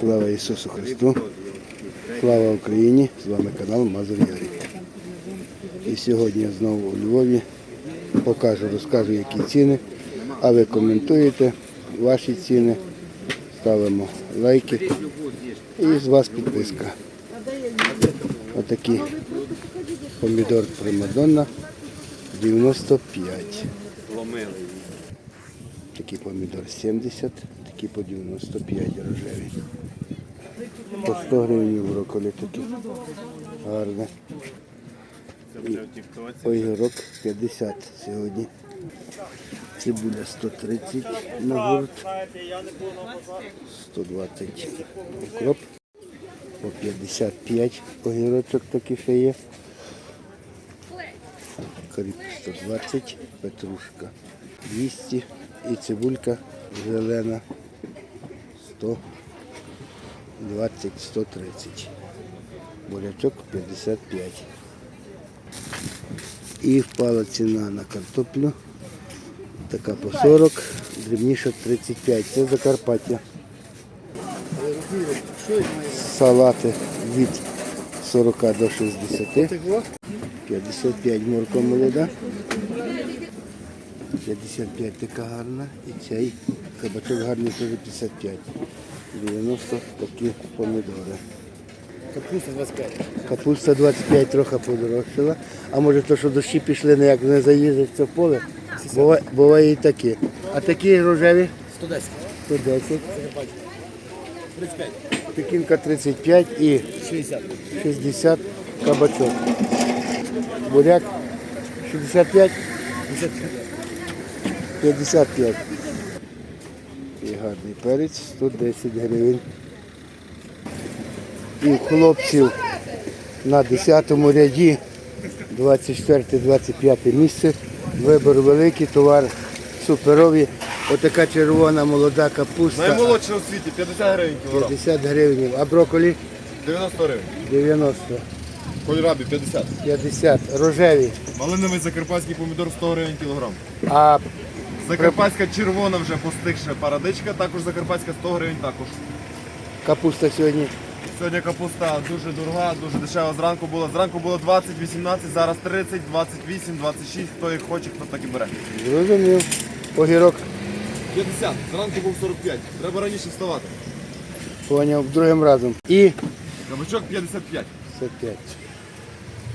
Слава Ісусу Христу! Слава Україні! З вами канал Мазур Ярик. І сьогодні я знову у Львові покажу, розкажу, які ціни, а ви коментуєте ваші ціни, ставимо лайки і з вас підписка. Отакий помідор Примадонна 95. Такий помідор 70, такий по 95 рожеві. По 100 гривень брокколі такі. Гарне. Огірок 50 сьогодні. Цибуля 130 на гурт. 120 укроп. По 55 огірочок такий ще є. Кріп 120, петрушка 200 і цибулька зелена 120, 130. Бурячок 55. І впала ціна на картоплю. Така по 40, дрібніша 35. Це Закарпаття. Салати від 40 до 60. 55 морква молода. 55 така гарна. І цей кабачок гарний теж 55. 90 такі помідори. Капуста 25. Капуста 25 трохи подорожчала. А може то, що дощі пішли, ніяк не заїздить в це поле. Буває, буває і такі. А такі рожеві 110. 110. 35. Пекінка 35 і 60. 60 кабачок. Буряк 65, 55. І гарний перець 110 гривень. І хлопців на 10 ряді 24-25 місце. Вибор великий, товар суперові. Отака червона молода капуста. Наймолодша у світі 50 гривень кілограм. 50 гривень, а брокколі 90 гривень. 90, Кольорабі 50. 50, рожеві. Малиновий закарпатський помідор 100 гривень кілограм. А Закарпатська червона вже постигша парадичка, також закарпатська 100 гривень також. капуста сьогодні Сьогодні капуста дуже дорога, дуже дешева зранку була. Зранку було 20, 18, зараз 30, 28, 26. Хто як хоче, хто так і бере. зрозумів. Огірок 50, зранку був 45. Треба раніше вставати. поняв другим разом. І Кабачок 55. 55.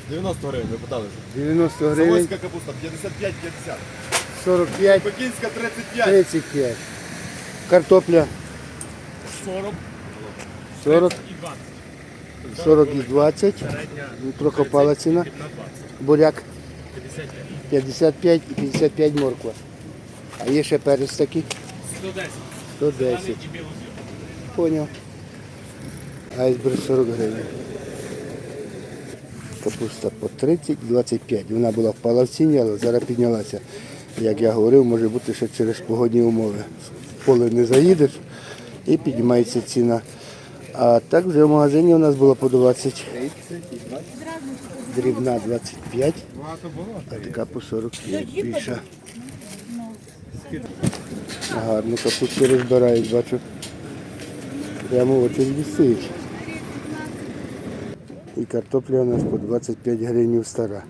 90 гривень, ви питали. вже. 90 гривень, Заводська капуста 55-50. 45, Пекінська 35. 35. Картопля 40 40, і 20. 40 і 20. Ну, Трохи впала ціна. Буряк 55 і 55 морква. А є ще перець такий 110. 110. І білозір. Поняв. Айсберг 40 гривень. Капуста по 30, 25. Вона була впала в ціні, але зараз піднялася. Як я говорив, може бути ще через погодні умови. В поле не заїдеш і піднімається ціна. А так вже в магазині у нас було по 20. Дрібна 25, а така по 45 більша. Гарно капусту розбирають, бачу. Прямо очереді стоїть. І картопля у нас по 25 гривень стара.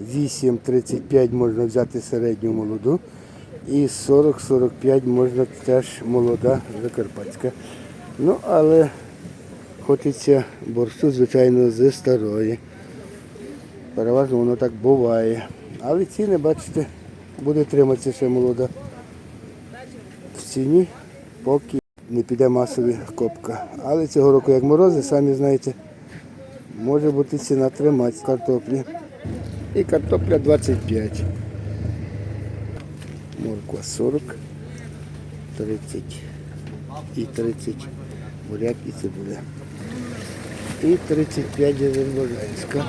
38-35 можна взяти середню молоду. І 40-45 можна теж молода закарпатська. Ну, але хочеться борщу, звичайно, зі старої. Переважно воно так буває. Але ціни, бачите, буде триматися ще молода в ціні, поки не піде масові копка. Але цього року, як морози, самі знаєте, може бути ціна тримати картоплі. І картопля 25. Морква 40, 30 і 30 буряк і цибуля. І 35 азербайджанська.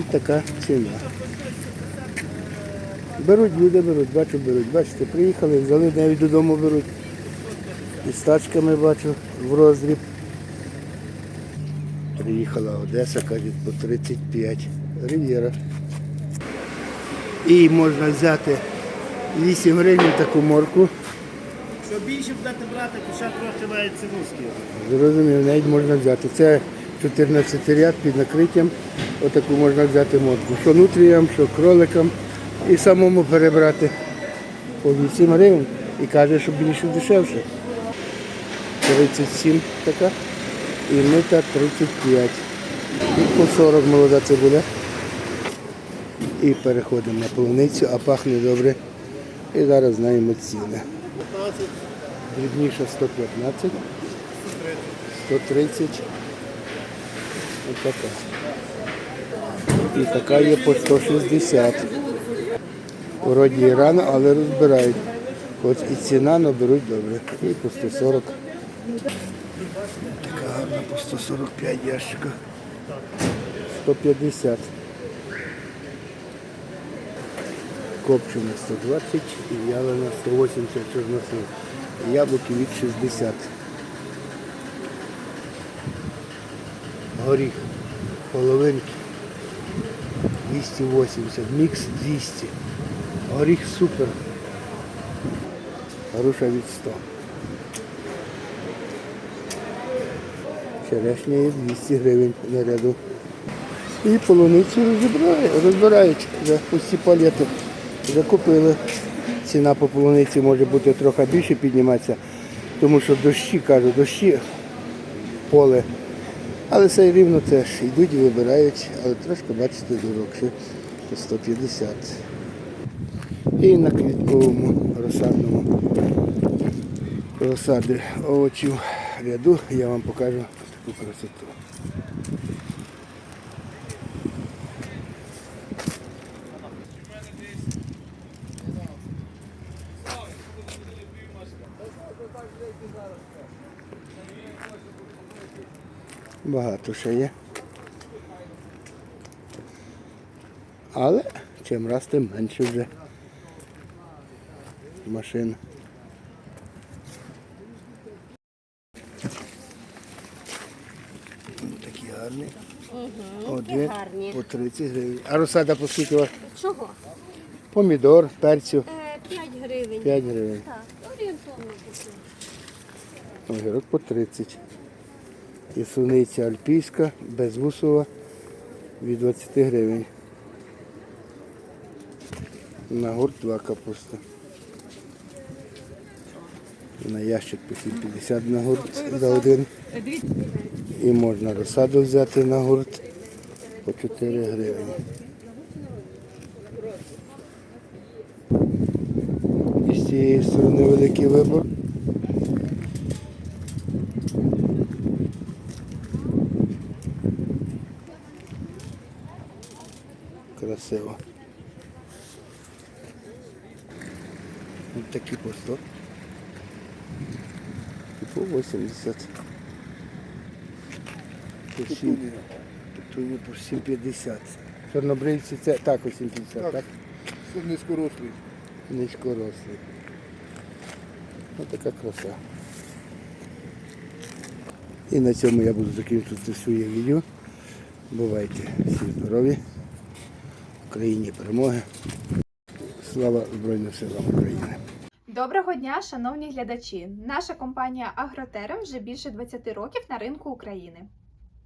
І така ціна. Беруть, люди беруть, бачу, беруть. Бачите, приїхали, взяли, навіть додому беруть. І з бачу в роздріб. Приїхала Одеса, кажуть, по 35. Рив'єра. І можна взяти 8 гривень таку морку. Що більше будете брати, то ще трохи навіть ціну скину. Зрозумів, навіть можна взяти. Це 14 ряд під накриттям. Отаку можна взяти морку. Що нутріям, що кроликам. І самому перебрати по 8 гривень. І каже, що більше дешевше. 37 така. І мита 35. І по 40 молода цибуля. І переходимо на полуницю, а пахне добре. І зараз знаємо ціни. Дрібніша 115. 130. Ось така. І така є по 160. Вроді рано, але розбирають. Хоч і ціна, але беруть добре. І по 140. Гарна по 145 ящика. 150. Копчена 120 і ялина 180 чорнослив. Яблуки від 60. Горіх половинки 280, мікс 200. Горіх супер. Груша від 100. Черешня є 200 гривень на ряду. І полуницю розбирають, вже усі палети. Вже купили. Ціна по полуниці може бути трохи більше підніматися, тому що дощі, кажу, дощі поле. Але все рівно теж йдуть і вибирають, але трошки, бачите, дорогше по 150. І на квітковому розсадному розсади овочів ряду я вам покажу таку красоту. Багато ще є. Але чим раз тим менше вже машин. Такі гарні. Один гарні. по 30 гривень. А розсада по скільки у вас? Чого? Помідор, перцю Е, 5 гривень. 5 гривень. Так, орієнтовно. Огірок по 30. І суниця альпійська, безвусова від 20 гривень. На гурт 2 капуста. На ящик по 7,50 на гурт за один. І можна розсаду взяти на гурт по 4 гривні. І з цієї сторони великий вибор. Красиво. Ось такі по 100. По 80. По 7. Петуні по 7,50. Чорнобривці це також 7,50, так? Це низькорослий. Низькорослий. Ось така краса. І на цьому я буду закінчувати своє відео. Бувайте всі здорові. Україні перемоги. Слава Збройним силам України. Доброго дня, шановні глядачі! Наша компанія Агротерем вже більше 20 років на ринку України.